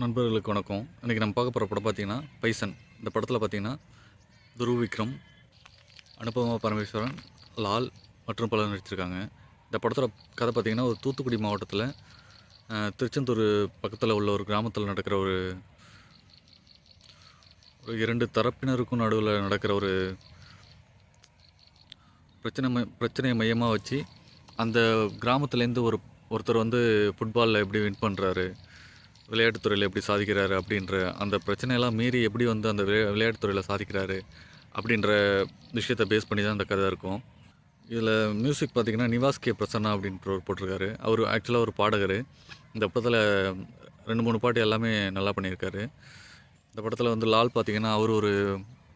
நண்பர்களுக்கு வணக்கம். இன்றைக்கி நம்ம பார்க்க போகிற படம் பார்த்தீங்கன்னா பைசன். இந்த படத்தில் பார்த்திங்கன்னா துருவ் விக்ரம் அனுபமா பரமேஸ்வரன் லால் மற்றும் பலர் நடிச்சிருக்காங்க. இந்த படத்தில் கதை பார்த்தீங்கன்னா ஒரு தூத்துக்குடி மாவட்டத்தில் திருச்செந்தூர் பக்கத்தில் உள்ள ஒரு கிராமத்தில் நடக்கிற ஒரு ஒரு இரண்டு தரப்பினருக்கும் நடுவில் நடக்கிற ஒரு பிரச்சனை பிரச்சனையை மையமாக வச்சு அந்த கிராமத்துலேருந்து ஒரு ஒருத்தர் வந்து ஃபுட்பாலில் எப்படி வின் பண்ணுறாரு விளையாட்டுத்துறையில் எப்படி சாதிக்கிறாரு அப்படின்ற அந்த பிரச்சனையெல்லாம் மீறி எப்படி வந்து அந்த விளையா விளையாட்டுத்துறையில் சாதிக்கிறாரு அப்படின்ற விஷயத்தை பேஸ் பண்ணி தான் அந்த கதை இருக்கும். இதில் மியூசிக் பார்த்திங்கன்னா நிவாஸ் கே. பிரசன்னா அப்படின்ற ஒரு போட்டிருக்காரு. அவர் ஆக்சுவலாக ஒரு பாடகர். இந்த படத்தில் ரெண்டு மூணு பாட்டு எல்லாமே நல்லா பண்ணியிருக்காரு. இந்த படத்தில் வந்து லால் பார்த்தீங்கன்னா அவர் ஒரு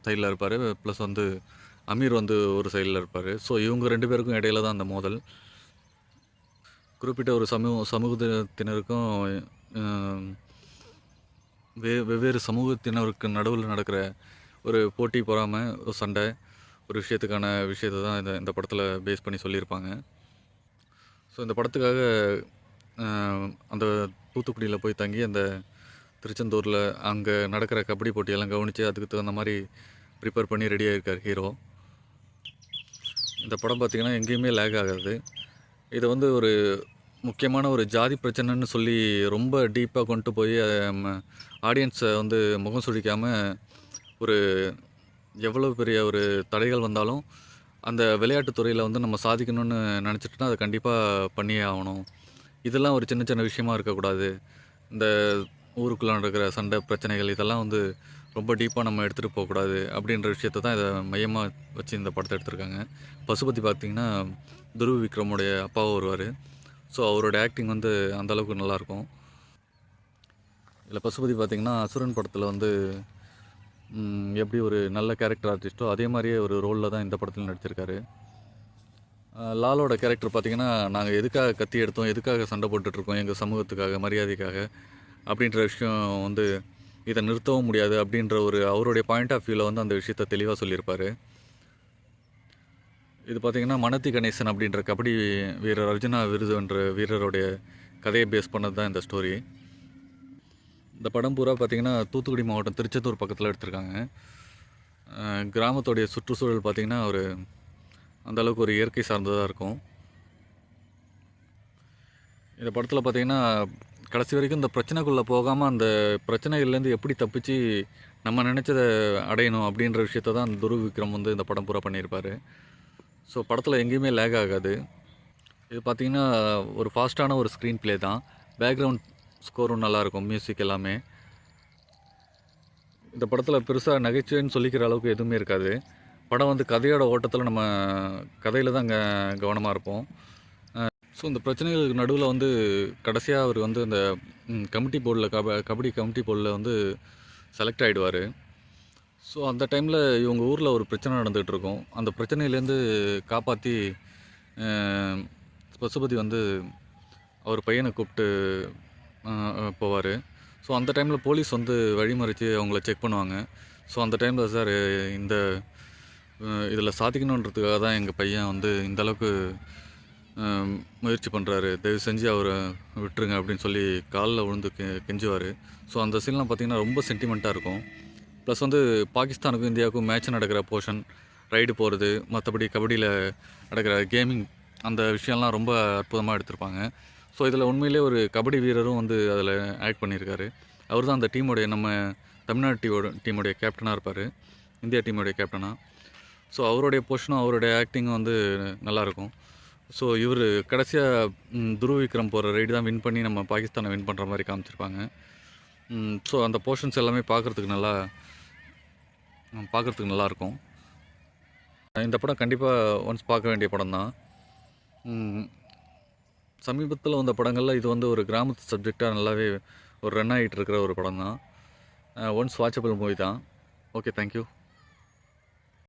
சைடில் இருப்பார். ப்ளஸ் வந்து அமீர் வந்து ஒரு சைடில் இருப்பார். ஸோ இவங்க ரெண்டு பேருக்கும் இடையில தான் அந்த மோதல். குறிப்பிட்ட ஒரு சமூக சமூகத்தினருக்கும் வே வெவ்வேறு சமூகத்தினருக்கு நடுவில் நடக்கிற ஒரு போட்டி பொறாமை ஒரு சண்டை ஒரு விஷயத்துக்கான விஷயத்தை தான் இந்த இந்த படத்தில் பேஸ் பண்ணி சொல்லியிருப்பாங்க. ஸோ இந்த படத்துக்காக அந்த தூத்துக்குடியில் போய் தங்கி அந்த திருச்செந்தூரில் அங்கே நடக்கிற கபடி போட்டியெல்லாம் கவனித்து அதுக்கு தகுந்த மாதிரி ப்ரிப்பேர் பண்ணி ரெடியாக இருக்கார் ஹீரோ இந்த படம் பார்த்திங்கன்னா எங்கேயுமே லேக் ஆகாது. இதை வந்து ஒரு முக்கியமான ஒரு ஜாதி பிரச்சனைன்னு சொல்லி ரொம்ப டீப்பாக கொண்டு போய் ஆடியன்ஸை வந்து முகம் சுழிக்காமல் ஒரு எவ்வளோ பெரிய ஒரு தடைகள் வந்தாலும் அந்த விளையாட்டுத்துறையில் வந்து நம்ம சாதிக்கணும்னு நினச்சிட்டுனா அதை கண்டிப்பாக பண்ணியே ஆகணும். இதெல்லாம் ஒரு சின்ன சின்ன விஷயமா இருக்கக்கூடாது. இந்த ஊருக்குள்ளே நடக்கிற சண்டை பிரச்சனைகள் இதெல்லாம் வந்து ரொம்ப டீப்பாக நம்ம எடுத்துகிட்டு போகக்கூடாது அப்படின்ற விஷயத்தை தான் இதை மையமாக வச்சு இந்த படத்தை எடுத்திருக்காங்க. பசுபதி பார்த்திங்கன்னா துருவ் விக்ரமுடைய அப்பாவும் வருவார். ஸோ அவரோட ஆக்டிங் வந்து அந்த அளவுக்கு நல்லாயிருக்கும். இதில் பசுபதி பார்த்திங்கன்னா அசுரன் படத்தில் வந்து எப்படி ஒரு நல்ல கேரக்டர் ஆர்டிஸ்ட்டோ அதே மாதிரியே ஒரு ரோலில் தான் இந்த படத்தில் நடிச்சிருக்காரு. லாலோட கேரக்டர் பார்த்திங்கன்னா நாங்கள் எதுக்காக கத்தி எடுத்தோம் எதுக்காக சண்டை போட்டுட்ருக்கோம் எங்கள் சமூகத்துக்காக மரியாதைக்காக அப்படின்ற விஷயம் வந்து இதை நிறுத்தவும் முடியாது அப்படின்ற ஒரு அவருடைய பாயிண்ட் ஆஃப் வியூவில் வந்து அந்த விஷயத்த தெளிவாக சொல்லியிருப்பார். இது பார்த்திங்கன்னா மனத்தி கணேசன் அப்படின்ற கபடி வீரர் அர்ஜுனா விருது என்ற வீரருடைய கதையை பேஸ் பண்ணது தான் இந்த ஸ்டோரி இந்த படம் பூரா பார்த்திங்கன்னா தூத்துக்குடி மாவட்டம் திருச்செந்தூர் பக்கத்தில் எடுத்திருக்காங்க. கிராமத்துடைய சுற்றுச்சூழல் பார்த்திங்கன்னா ஒரு அந்தளவுக்கு ஒரு இயற்கை சார்ந்ததாக இருக்கும். இந்த படத்தில் பார்த்திங்கன்னா கடைசி வரைக்கும் இந்த பிரச்சனைக்குள்ளே போகாமல் அந்த பிரச்சனைகள்லேருந்து எப்படி தப்பிச்சு நம்ம நினச்சதை அடையணும் அப்படின்ற விஷயத்த தான் துருவிக்ரம் வந்து இந்த படம் பூரா பண்ணியிருப்பார். ஸோ படத்தில் எங்கேயுமே லேக் ஆகாது. இது பார்த்திங்கன்னா ஒரு ஃபாஸ்ட்டான ஒரு ஸ்க்ரீன் ப்ளே தான். பேக்ரவுண்ட் ஸ்கோரும் நல்லாயிருக்கும் மியூசிக் எல்லாமே. இந்த படத்தில் பெருசாக நகைச்சுவைன்னு சொல்லிக்கிற அளவுக்கு எதுவுமே இருக்காது. படம் வந்து கதையோட ஓட்டத்தில் நம்ம கதையில் தான் அங்கே கவனமாக இருப்போம். ஸோ இந்த பிரச்சனைகளுக்கு நடுவில் வந்து கடைசியாக அவர் வந்து அந்த கமிட்டி போர்டில் கப கபடி கமிட்டி போர்டில் வந்து செலக்ட் ஆகிடுவார் ஸோ அந்த டைமில் இவங்க ஊரில் ஒரு பிரச்சனை நடந்துகிட்டு இருக்கும் அந்த பிரச்சனையிலேருந்து காப்பாற்றி பசுபதி வந்து அவர் பையனை கூப்பிட்டு போவார். ஸோ அந்த டைமில் போலீஸ் வந்து வழிமறித்து அவங்கள செக் பண்ணுவாங்க. ஸோ அந்த டைமில் சார் இந்த இதில் சாதிக்கணுன்றதுக்காக தான் எங்கள் பையன் வந்து இந்த அளவுக்கு முயற்சி பண்ணுறாரு தயவு செஞ்சு அவரை விட்டுருங்க அப்படின்னு சொல்லி காலில் விழுந்து கெ கெஞ்சுவார். ஸோ அந்த சீன்லாம் பார்த்திங்கன்னா ரொம்ப சென்டிமெண்ட்டாக இருக்கும். ப்ளஸ் வந்து பாகிஸ்தானுக்கும் இந்தியாவுக்கும் மேட்ச் நடக்கிற போர்ஷன் ரைடு போகிறது மற்றபடி கபடியில் நடக்கிற கேமிங் அந்த விஷயம்லாம் ரொம்ப அற்புதமாக எடுத்திருப்பாங்க. ஸோ இதில் உண்மையிலே ஒரு கபடி வீரரும் வந்து அதில் ஆக்ட் பண்ணியிருக்காரு. அவர் தான் அந்த டீமுடைய நம்ம தமிழ்நாடு டீமோட டீமுடைய கேப்டனாக இருப்பார். இந்தியா டீமுடைய கேப்டனாக ஸோ அவருடைய போர்ஷனும் அவருடைய ஆக்டிங்கும் வந்து நல்லாயிருக்கும். ஸோ இவர் கடைசியாக துருவ் விக்ரம் போகிற ரைடு தான் வின் பண்ணி நம்ம பாகிஸ்தானை வின் பண்ணுற மாதிரி காமிச்சிருப்பாங்க. ஸோ அந்த போர்ஷன்ஸ் எல்லாமே பார்க்குறதுக்கு நல்லா பார்க்குறதுக்கு நல்லாயிருக்கும் இந்த படம் கண்டிப்பாக ஒன்ஸ் பார்க்க வேண்டிய படம் தான். சமீபத்தில் வந்த படங்களில் இது வந்து ஒரு கிராமத்து சப்ஜெக்டாக நல்லாவே ஒரு ரன் ஆகிட்டு இருக்கிற ஒரு படம் தான். ஒன்ஸ் வாட்சபிள் மூவி தான். Okay thank you